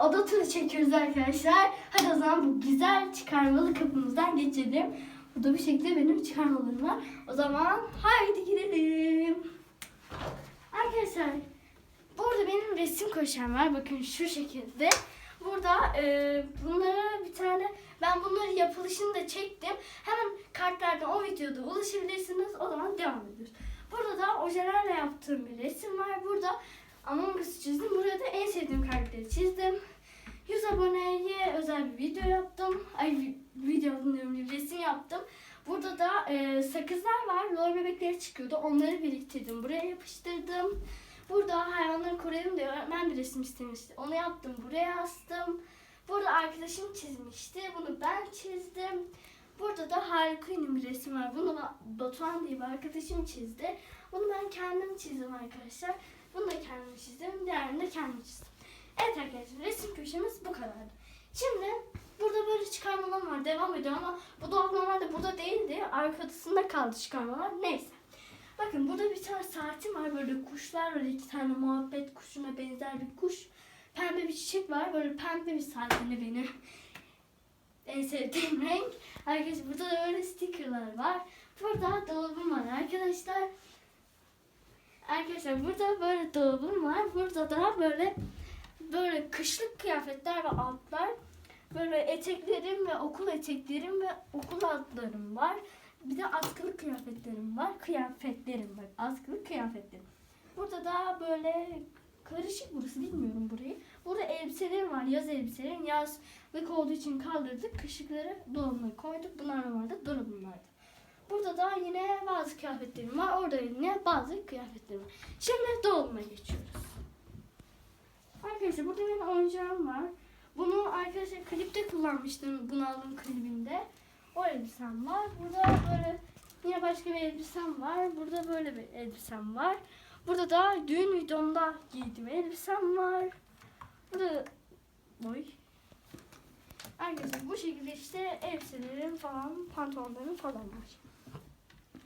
oda turu çekiyoruz arkadaşlar. Hadi o zaman bu güzel çıkarmalı kapımızdan geçelim. Burada bir şekilde benim çıkarmalarım var. O zaman haydi gidelim. Arkadaşlar burada benim resim köşem var. Bakın şu şekilde. Burada e, bunlara bir tane ben bunları yapılışını da çektim. Hemen kartlardan o videoda ulaşabilirsiniz. O zaman devam ediyoruz. Burada da ojelerle yaptığım bir resim var. Burada Among Us çizdim. Buraya da en sevdiğim karakteri çizdim. 100 aboneye özel bir video yaptım. Ay vi- video diyorum, resim yaptım. Burada da e, sakızlar var. Lol bebekleri çıkıyordu. Onları biriktirdim. Buraya yapıştırdım. Burada hayvanları koruyalım diye öğretmen bir resim istemişti. Onu yaptım. Buraya astım. Burada arkadaşım çizmişti. Bunu ben çizdim. Burada da harika bir resim var. Bunu Batuhan diye bir arkadaşım çizdi. Bunu ben kendim çizdim arkadaşlar. Bunu da kendim çizdim. Diğerini de kendim çizdim. Evet arkadaşlar resim köşemiz bu kadardı. Şimdi burada böyle çıkarmalar var. Devam ediyor ama bu dolap normalde burada değildi. Arkasında kaldı çıkarmalar. Neyse. Bakın burada bir tane saatim var. Böyle kuşlar var. iki tane muhabbet kuşuna benzer bir kuş. Pembe bir çiçek var. Böyle pembe bir saatimde benim. En sevdiğim renk. Arkadaşlar burada da böyle stickerlar var. Burada dolabım var arkadaşlar. Arkadaşlar burada böyle dolabım var. Burada da böyle böyle kışlık kıyafetler ve altlar. Böyle eteklerim ve okul eteklerim ve okul altlarım var. Bir de askılı kıyafetlerim var. Kıyafetlerim var. Askılı kıyafetlerim. Burada da böyle karışık burası bilmiyorum burayı. Burada elbiselerim var. Yaz elbiselerim. Yazlık olduğu için kaldırdık. Kışlıkları dolabına koyduk. Bunlar normalde dolabımdaydı. Burada da yine bazı kıyafetlerim var. Orada yine bazı kıyafetlerim var. Şimdi dolabıma geçiyoruz. Arkadaşlar burada benim oyuncağım var. Bunu arkadaşlar klipte kullanmıştım. Bunu aldığım klibinde. O elbisem var. Burada böyle yine başka bir elbisem var. Burada böyle bir elbisem var. Burada da düğün videomda giydiğim elbisem var. Burada boy. Arkadaşlar bu şekilde işte elbiselerim falan, pantolonlarım falan var.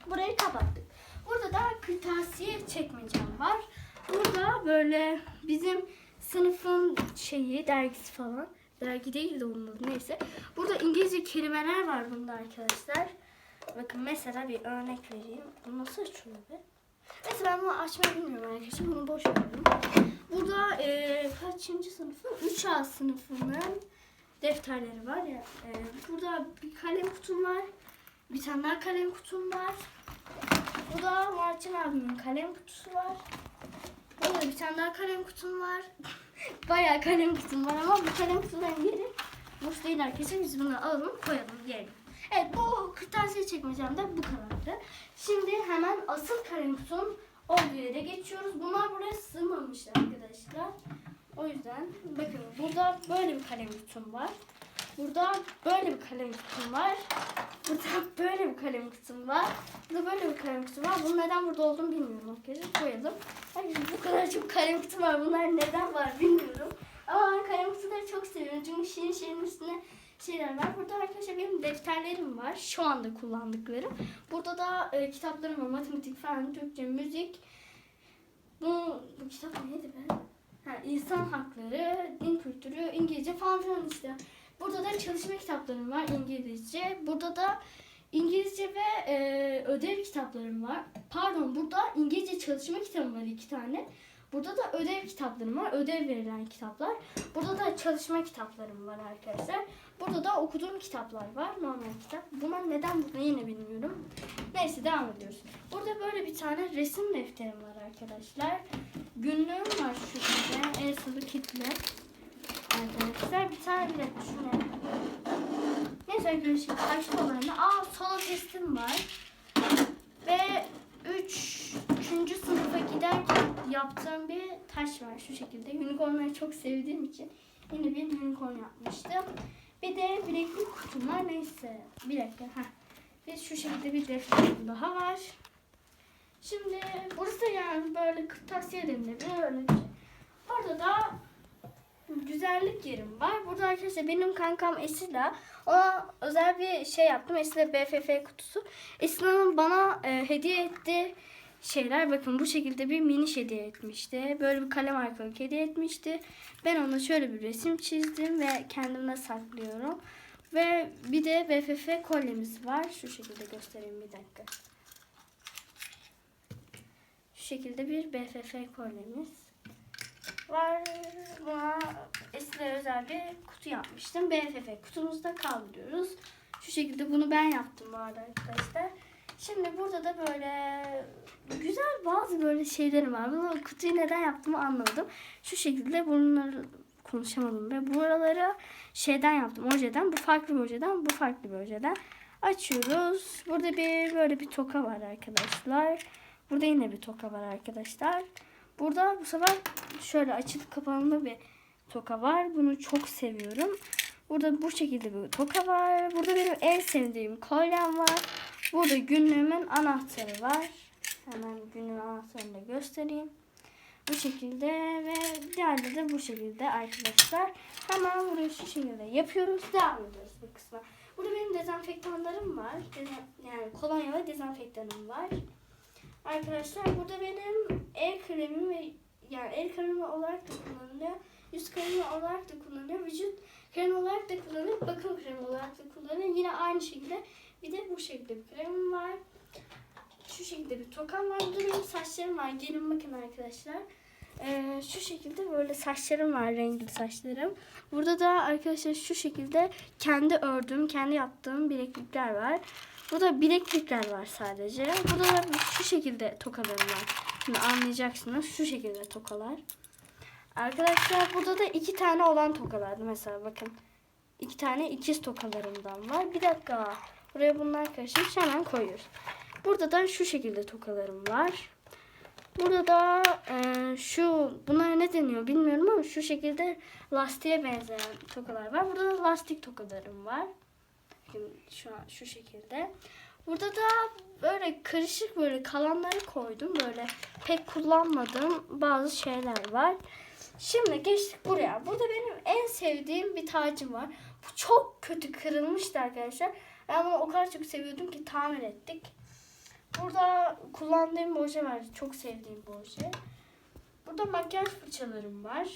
Burayı kapattık. Burada da kırtasiye çekmecem var. Burada böyle bizim sınıfın şeyi, dergisi falan. Dergi değil de onun neyse. Burada İngilizce kelimeler var bunda arkadaşlar. Bakın mesela bir örnek vereyim. Bu nasıl açılıyor be? Neyse ben bunu açmayı bilmiyorum arkadaşlar. Bunu boş verelim. Burada e, kaçıncı sınıfın? 3A sınıfının defterleri var ya. E, burada bir kalem kutum var. Bir tane daha kalem kutum var. Bu da Martin abimin kalem kutusu var. Burada bir tane daha kalem kutum var. Bayağı kalem kutum var ama bu kalem kutuların yeri boş değil arkadaşlar. Biz bunu alalım koyalım yerine. Evet bu kırtasiye çekmeyeceğim de bu kadardı. Şimdi hemen asıl kalem kutum olduğu yere geçiyoruz. Bunlar buraya sığmamış arkadaşlar. O yüzden bakın burada böyle bir kalem kutum var. Burada böyle bir kalem kutum var. Burada böyle bir kalem kutum var. Burada böyle bir kalem kutum var. Bunun neden burada olduğunu bilmiyorum arkadaşlar. Koyalım. Arkadaşlar bu kadar çok kalem kutum var. Bunlar neden var bilmiyorum. Ama ben kalem kutuları çok seviyorum. Çünkü şirin şirin üstüne şeyler var. Burada arkadaşlar benim defterlerim var. Şu anda kullandıklarım. Burada da e, kitaplarım var. Matematik, fen, Türkçe, müzik. Bu, bu kitap neydi be? Ha, insan hakları, din kültürü, İngilizce falan filan işte. Burada da çalışma kitaplarım var İngilizce. Burada da İngilizce ve e, ödev kitaplarım var. Pardon burada İngilizce çalışma kitabım var iki tane. Burada da ödev kitaplarım var. Ödev verilen kitaplar. Burada da çalışma kitaplarım var arkadaşlar. Burada da okuduğum kitaplar var. Normal kitap. Bunlar neden burada yine bilmiyorum. Neyse devam ediyoruz. Burada böyle bir tane resim defterim var arkadaşlar. Günlüğüm var şu şekilde. El sıvı kitle. Arkadaşlar bir tane şu ne? Neyse arkadaşlar karşı olanı. Aa solo testim var. Ve 3. Üçüncü sınıfa giderken yaptığım bir taş var şu şekilde. Unicornları çok sevdiğim için yine bir unicorn yapmıştım. Bir de bileklik kutum var. Neyse bir dakika. Heh. Ve şu şekilde bir defterim daha var. Şimdi burası yani böyle kırtasiye denilebilir öyle bir şey. Orada da güzellik yerim var. Burada arkadaşlar benim kankam Esila. Ona özel bir şey yaptım. Esila BFF kutusu. Esila'nın bana e, hediye ettiği şeyler. Bakın bu şekilde bir mini hediye etmişti. Böyle bir kalem arkalık hediye etmişti. Ben ona şöyle bir resim çizdim ve kendimde saklıyorum. Ve bir de BFF kolyemiz var. Şu şekilde göstereyim bir dakika. Şu şekilde bir BFF kolyemiz var. Buna Esin'e özel bir kutu yapmıştım. BFF kutumuzda kaldırıyoruz. Şu şekilde bunu ben yaptım bu arada arkadaşlar. Şimdi burada da böyle güzel bazı böyle şeylerim var. Bunu kutuyu neden yaptığımı anladım. Şu şekilde bunları konuşamadım ve buraları şeyden yaptım. Ojeden. Bu farklı bir ojeden. Bu farklı bir ojeden. Açıyoruz. Burada bir böyle bir toka var arkadaşlar. Burada yine bir toka var arkadaşlar. Burada bu sefer şöyle açılıp kapanma bir toka var. Bunu çok seviyorum. Burada bu şekilde bir toka var. Burada benim en sevdiğim kolyem var. Burada günlüğümün anahtarı var. Hemen günlüğün anahtarını da göstereyim. Bu şekilde ve diğerleri de bu şekilde arkadaşlar. Hemen burayı şu şekilde yapıyoruz. Devam ediyoruz bu kısma. Burada benim dezenfektanlarım var. Deza- Yani kolonya ve dezenfektanım var. Arkadaşlar burada benim el kremim ve yani el kremi olarak da kullanılıyor. Yüz kremi olarak da kullanılıyor. Vücut kremi olarak da kullanılıyor. Bakım kremi olarak da kullanılıyor. Yine aynı şekilde bir de bu şekilde bir kremim var. Şu şekilde bir tokam var. Burada benim saçlarım var. Gelin bakın arkadaşlar. Ee, şu şekilde böyle saçlarım var. Renkli saçlarım. Burada da arkadaşlar şu şekilde kendi ördüğüm, kendi yaptığım bileklikler var. Burada bileklikler var sadece. Burada da şu şekilde tokalarım var. Şimdi anlayacaksınız. Şu şekilde tokalar. Arkadaşlar burada da iki tane olan tokalardı mesela bakın. İki tane ikiz tokalarımdan var. Bir dakika. Buraya bunlar karışmış hemen koyuyoruz. Burada da şu şekilde tokalarım var. Burada da e, şu bunlar ne deniyor bilmiyorum ama şu şekilde lastiğe benzeyen tokalar var. Burada da lastik tokalarım var. Bakın şu an şu şekilde. Burada da böyle karışık böyle kalanları koydum. Böyle pek kullanmadığım bazı şeyler var. Şimdi geçtik buraya. Burada benim en sevdiğim bir tacım var. Bu çok kötü kırılmıştı arkadaşlar. Ben bunu o kadar çok seviyordum ki tamir ettik. Burada kullandığım bir oje var. Çok sevdiğim bir oje. Burada makyaj fırçalarım var.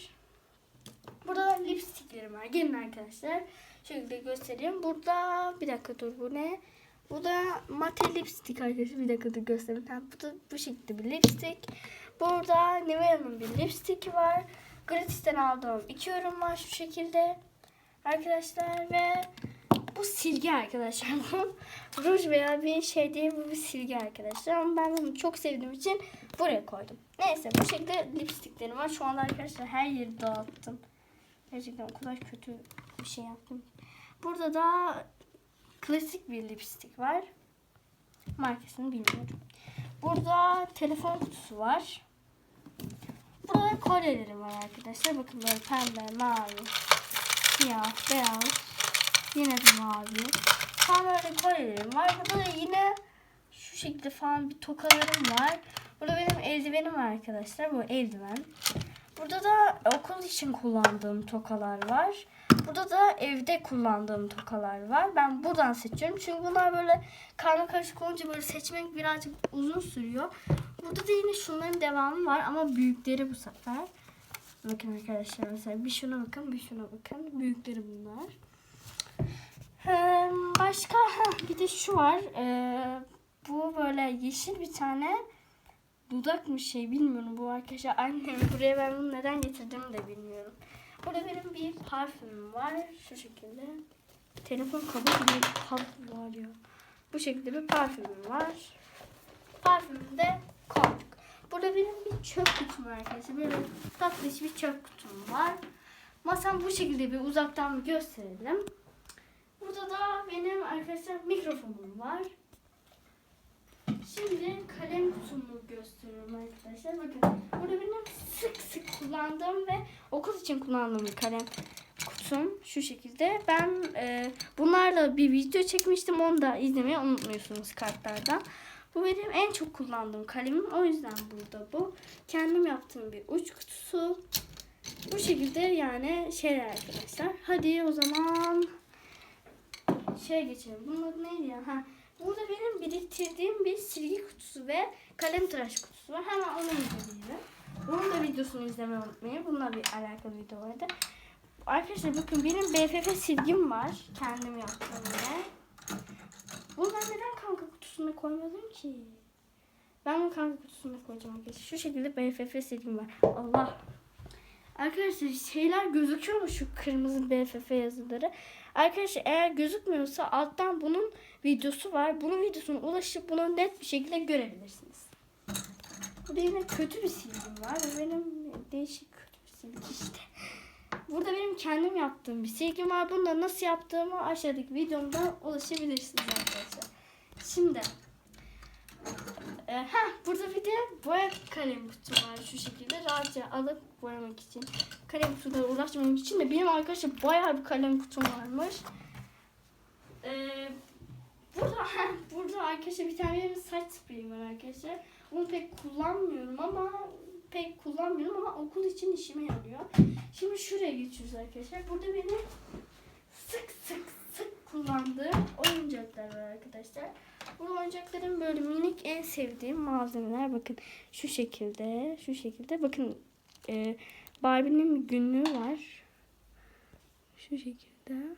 Burada da lipstiklerim var. Gelin arkadaşlar. Şöyle göstereyim. Burada bir dakika dur bu ne? Bu da mate lipstik arkadaşlar. Bir dakika dur göstereyim. Ha, bu da bu şekilde bir lipstik. Burada Nivea'nın bir lipstik var. Gratis'ten aldığım iki ürün var şu şekilde. Arkadaşlar ve bu silgi arkadaşlar. Ruj veya bir şey değil bu bir silgi arkadaşlar. Ama ben bunu çok sevdiğim için buraya koydum. Neyse bu şekilde lipstiklerim var. Şu anda arkadaşlar her yeri dağıttım. Gerçekten o kadar kötü bir şey yaptım. Burada da klasik bir lipstik var. Markasını bilmiyorum. Burada telefon kutusu var. Burada kolyelerim var arkadaşlar. Bakın böyle pembe, mavi, siyah, beyaz. Yine bir mavi. Böyle kolyelerim var. Burada da yine şu şekilde falan bir tokalarım var. Burada benim eldivenim var arkadaşlar. Bu eldiven. Burada da okul için kullandığım tokalar var. Burada da evde kullandığım tokalar var. Ben buradan seçiyorum. Çünkü bunlar böyle karma karışık olunca böyle seçmek birazcık uzun sürüyor. Burada da yine şunların devamı var ama büyükleri bu sefer. Bakın arkadaşlar mesela bir şuna bakın bir şuna bakın. Büyükleri bunlar. Başka bir de şu var. Ee, bu böyle yeşil bir tane dudak mı şey bilmiyorum bu arkadaşlar annem buraya ben bunu neden getirdim de bilmiyorum. Burada benim bir parfümüm var şu şekilde. Telefon kabı gibi kablo var ya. Bu şekilde bir parfümüm var. Parfümümü de koyduk. Burada benim bir çöp kutum var arkadaşlar. Böyle tatlış bir çöp kutum var. Masam bu şekilde bir uzaktan bir gösterelim. Burada da benim arkadaşlar mikrofonum var. Şimdi kalem kutumu gösteriyorum arkadaşlar. Bakın burada benim sık sık kullandığım ve okul için kullandığım bir kalem kutum şu şekilde. Ben e, bunlarla bir video çekmiştim. Onu da izlemeyi unutmuyorsunuz kartlardan. Bu benim en çok kullandığım kalemim. O yüzden burada bu. Kendim yaptığım bir uç kutusu. Bu şekilde yani şeyler arkadaşlar. Hadi o zaman şey geçelim. Bunun adı neydi ya? Ha, Burada benim biriktirdiğim bir silgi kutusu ve kalem tıraş kutusu var. Hemen onu inceleyelim. Bunun da videosunu izlemeyi unutmayın. Bununla bir alakalı video vardı. Arkadaşlar bakın benim BFF silgim var. Kendim yaptığım yine. Bunu ben neden kanka kutusuna koymadım ki? Ben bunu kanka kutusuna koyacağım arkadaşlar. Şu şekilde BFF silgim var. Allah. Arkadaşlar şeyler gözüküyor mu şu kırmızı BFF yazıları? Arkadaşlar eğer gözükmüyorsa alttan bunun videosu var. Bunun videosuna ulaşıp bunu net bir şekilde görebilirsiniz. Burada yine kötü bir silgim var. Benim değişik kötü bir silgi işte. Burada benim kendim yaptığım bir silgim var. Bunu da nasıl yaptığımı aşağıdaki videomdan ulaşabilirsiniz arkadaşlar. Şimdi e, heh, burada bir de boya kalem kutum var şu şekilde rahatça alıp boyamak için. Kalem kutulara ulaşmamak için de benim arkadaşlar bayağı bir kalem kutum varmış. E, burada burada arkadaşlar bir tane benim saç spreyim var arkadaşlar. Bunu pek kullanmıyorum ama pek kullanmıyorum ama okul için işime yarıyor. Şimdi şuraya geçiyoruz arkadaşlar. Burada benim sık sık sık kullandığım oyuncaklar var arkadaşlar. Bu oyuncakların böyle minik en sevdiğim malzemeler bakın şu şekilde şu şekilde bakın e, Barbie'nin bir günlüğü var. Şu şekilde.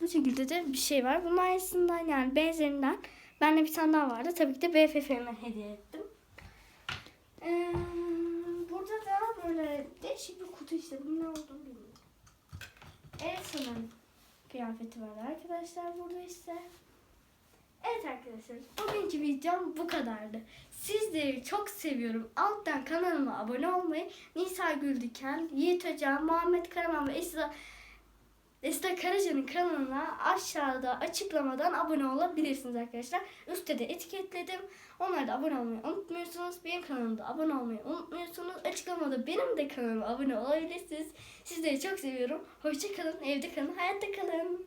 Bu şekilde de bir şey var. Bunun aynısından yani benzerinden bende bir tane daha vardı. Tabii ki de BFF'me hediye ettim. Ee, burada da böyle değişik bir kutu işte. Bunun ne olduğunu bilmiyorum. Elsa'nın kıyafeti var arkadaşlar burada işte. Evet arkadaşlar bugünkü videom bu kadardı. Sizleri çok seviyorum. Alttan kanalıma abone olmayı, Nisa Güldiken, Yiğit Hoca, Muhammed Karaman ve Esra Esra Karaca'nın kanalına aşağıda açıklamadan abone olabilirsiniz arkadaşlar. Üstte de etiketledim. Onlara da abone olmayı unutmuyorsunuz. Benim kanalımda abone olmayı unutmuyorsunuz. Açıklamada benim de kanalıma abone olabilirsiniz. Sizleri çok seviyorum. Hoşça kalın, evde kalın, hayatta kalın.